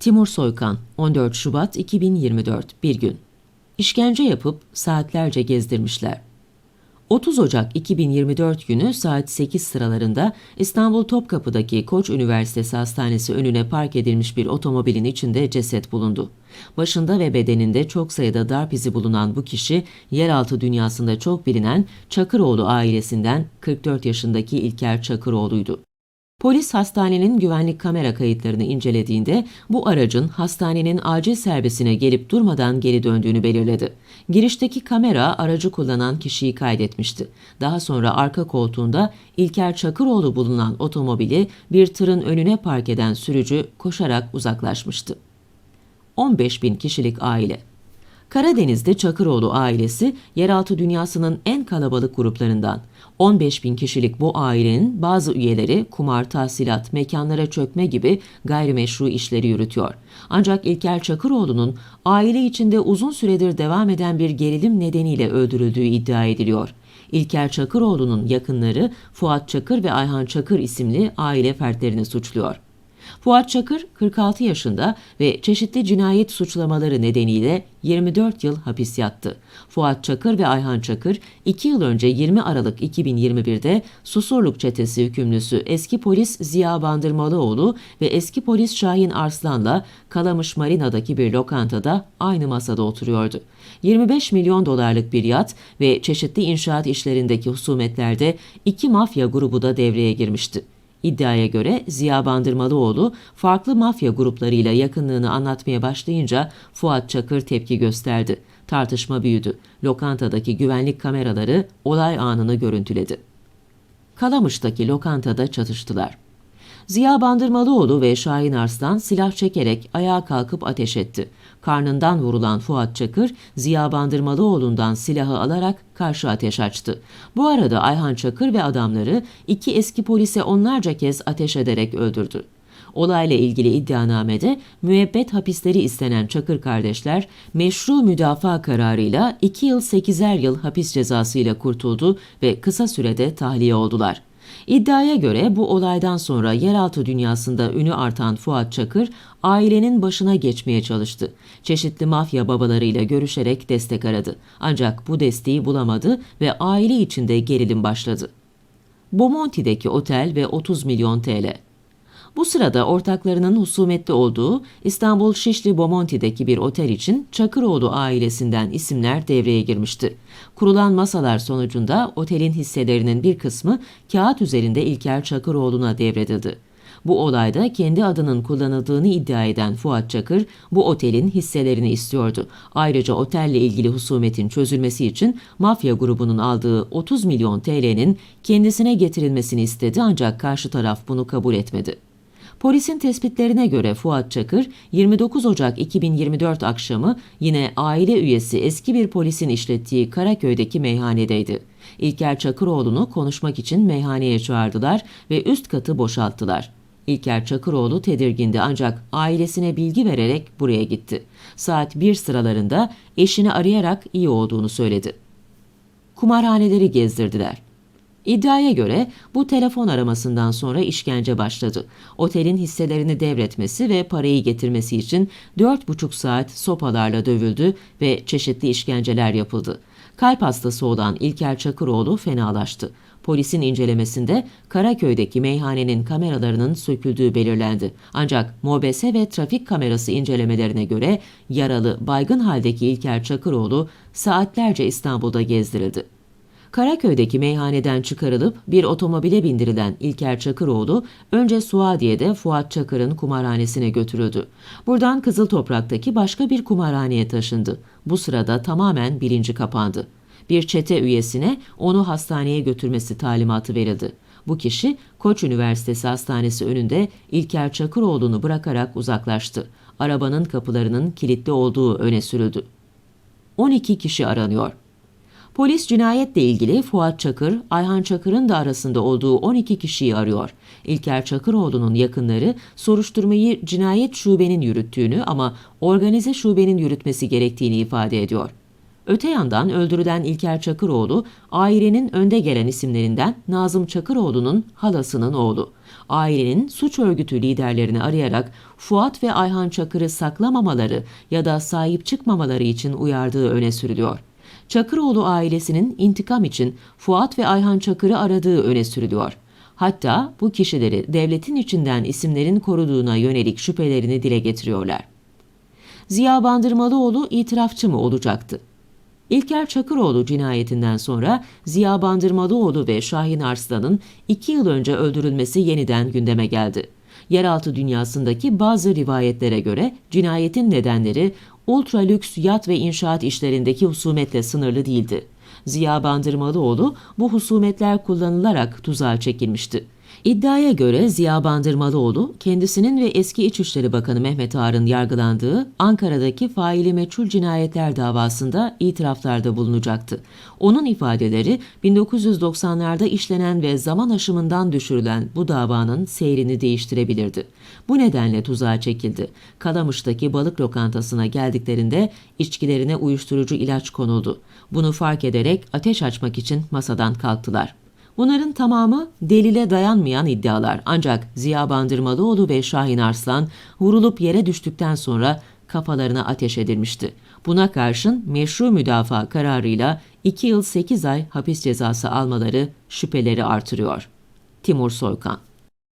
Timur Soykan 14 Şubat 2024 bir gün. İşkence yapıp saatlerce gezdirmişler. 30 Ocak 2024 günü saat 8 sıralarında İstanbul Topkapı'daki Koç Üniversitesi Hastanesi önüne park edilmiş bir otomobilin içinde ceset bulundu. Başında ve bedeninde çok sayıda darp izi bulunan bu kişi yeraltı dünyasında çok bilinen Çakıroğlu ailesinden 44 yaşındaki İlker Çakıroğlu'ydu. Polis hastanenin güvenlik kamera kayıtlarını incelediğinde bu aracın hastanenin acil servisine gelip durmadan geri döndüğünü belirledi. Girişteki kamera aracı kullanan kişiyi kaydetmişti. Daha sonra arka koltuğunda İlker Çakıroğlu bulunan otomobili bir tırın önüne park eden sürücü koşarak uzaklaşmıştı. 15 bin kişilik aile. Karadeniz'de Çakıroğlu ailesi yeraltı dünyasının en kalabalık gruplarından. 15 bin kişilik bu ailenin bazı üyeleri kumar, tahsilat, mekanlara çökme gibi gayrimeşru işleri yürütüyor. Ancak İlker Çakıroğlu'nun aile içinde uzun süredir devam eden bir gerilim nedeniyle öldürüldüğü iddia ediliyor. İlker Çakıroğlu'nun yakınları Fuat Çakır ve Ayhan Çakır isimli aile fertlerini suçluyor. Fuat Çakır 46 yaşında ve çeşitli cinayet suçlamaları nedeniyle 24 yıl hapis yattı. Fuat Çakır ve Ayhan Çakır 2 yıl önce 20 Aralık 2021'de Susurluk çetesi hükümlüsü eski polis Ziya Bandırmalıoğlu ve eski polis Şahin Arslan'la Kalamış Marina'daki bir lokantada aynı masada oturuyordu. 25 milyon dolarlık bir yat ve çeşitli inşaat işlerindeki husumetlerde iki mafya grubu da devreye girmişti. İddiaya göre Ziya Bandırmalıoğlu farklı mafya gruplarıyla yakınlığını anlatmaya başlayınca Fuat Çakır tepki gösterdi. Tartışma büyüdü. Lokantadaki güvenlik kameraları olay anını görüntüledi. Kalamış'taki lokantada çatıştılar. Ziya Bandırmalıoğlu ve Şahin Arslan silah çekerek ayağa kalkıp ateş etti. Karnından vurulan Fuat Çakır, Ziya Bandırmalıoğlu'ndan silahı alarak karşı ateş açtı. Bu arada Ayhan Çakır ve adamları iki eski polise onlarca kez ateş ederek öldürdü. Olayla ilgili iddianamede müebbet hapisleri istenen Çakır kardeşler meşru müdafaa kararıyla 2 yıl 8'er yıl hapis cezasıyla kurtuldu ve kısa sürede tahliye oldular. İddiaya göre bu olaydan sonra yeraltı dünyasında ünü artan Fuat Çakır ailenin başına geçmeye çalıştı. Çeşitli mafya babalarıyla görüşerek destek aradı. Ancak bu desteği bulamadı ve aile içinde gerilim başladı. Bomonti'deki otel ve 30 milyon TL. Bu sırada ortaklarının husumetli olduğu İstanbul Şişli Bomonti'deki bir otel için Çakıroğlu ailesinden isimler devreye girmişti. Kurulan masalar sonucunda otelin hisselerinin bir kısmı kağıt üzerinde İlker Çakıroğlu'na devredildi. Bu olayda kendi adının kullanıldığını iddia eden Fuat Çakır bu otelin hisselerini istiyordu. Ayrıca otelle ilgili husumetin çözülmesi için mafya grubunun aldığı 30 milyon TL'nin kendisine getirilmesini istedi ancak karşı taraf bunu kabul etmedi. Polisin tespitlerine göre Fuat Çakır 29 Ocak 2024 akşamı yine aile üyesi eski bir polisin işlettiği Karaköy'deki meyhanedeydi. İlker Çakıroğlu'nu konuşmak için meyhaneye çağırdılar ve üst katı boşalttılar. İlker Çakıroğlu tedirgindi ancak ailesine bilgi vererek buraya gitti. Saat 1 sıralarında eşini arayarak iyi olduğunu söyledi. Kumarhaneleri gezdirdiler. İddiaya göre bu telefon aramasından sonra işkence başladı. Otelin hisselerini devretmesi ve parayı getirmesi için 4,5 saat sopalarla dövüldü ve çeşitli işkenceler yapıldı. Kalp hastası olan İlker Çakıroğlu fenalaştı. Polisin incelemesinde Karaköy'deki meyhanenin kameralarının söküldüğü belirlendi. Ancak MOBESE ve trafik kamerası incelemelerine göre yaralı, baygın haldeki İlker Çakıroğlu saatlerce İstanbul'da gezdirildi. Karaköy'deki meyhaneden çıkarılıp bir otomobile bindirilen İlker Çakıroğlu önce Suadiye'de Fuat Çakır'ın kumarhanesine götürüldü. Buradan Kızıl Toprak'taki başka bir kumarhaneye taşındı. Bu sırada tamamen bilinci kapandı. Bir çete üyesine onu hastaneye götürmesi talimatı verildi. Bu kişi Koç Üniversitesi Hastanesi önünde İlker Çakıroğlu'nu bırakarak uzaklaştı. Arabanın kapılarının kilitli olduğu öne sürüldü. 12 kişi aranıyor. Polis cinayetle ilgili Fuat Çakır, Ayhan Çakır'ın da arasında olduğu 12 kişiyi arıyor. İlker Çakıroğlu'nun yakınları soruşturmayı cinayet şubenin yürüttüğünü ama organize şubenin yürütmesi gerektiğini ifade ediyor. Öte yandan öldürülen İlker Çakıroğlu, ailenin önde gelen isimlerinden Nazım Çakıroğlu'nun halasının oğlu. Ailenin suç örgütü liderlerini arayarak Fuat ve Ayhan Çakır'ı saklamamaları ya da sahip çıkmamaları için uyardığı öne sürülüyor. Çakıroğlu ailesinin intikam için Fuat ve Ayhan Çakır'ı aradığı öne sürülüyor. Hatta bu kişileri devletin içinden isimlerin koruduğuna yönelik şüphelerini dile getiriyorlar. Ziya Bandırmalıoğlu itirafçı mı olacaktı? İlker Çakıroğlu cinayetinden sonra Ziya Bandırmalıoğlu ve Şahin Arslan'ın iki yıl önce öldürülmesi yeniden gündeme geldi. Yeraltı dünyasındaki bazı rivayetlere göre cinayetin nedenleri ultra lüks yat ve inşaat işlerindeki husumetle sınırlı değildi. Ziya Bandırmalıoğlu bu husumetler kullanılarak tuzağa çekilmişti. İddiaya göre Ziya Bandırmalıoğlu, kendisinin ve eski İçişleri Bakanı Mehmet Ağar'ın yargılandığı Ankara'daki faili meçhul cinayetler davasında itiraflarda bulunacaktı. Onun ifadeleri 1990'larda işlenen ve zaman aşımından düşürülen bu davanın seyrini değiştirebilirdi. Bu nedenle tuzağa çekildi. Kalamış'taki balık lokantasına geldiklerinde içkilerine uyuşturucu ilaç konuldu. Bunu fark ederek ateş açmak için masadan kalktılar. Bunların tamamı delile dayanmayan iddialar. Ancak Ziya Bandırmalıoğlu ve Şahin Arslan vurulup yere düştükten sonra kafalarına ateş edilmişti. Buna karşın meşru müdafaa kararıyla 2 yıl 8 ay hapis cezası almaları şüpheleri artırıyor. Timur Soykan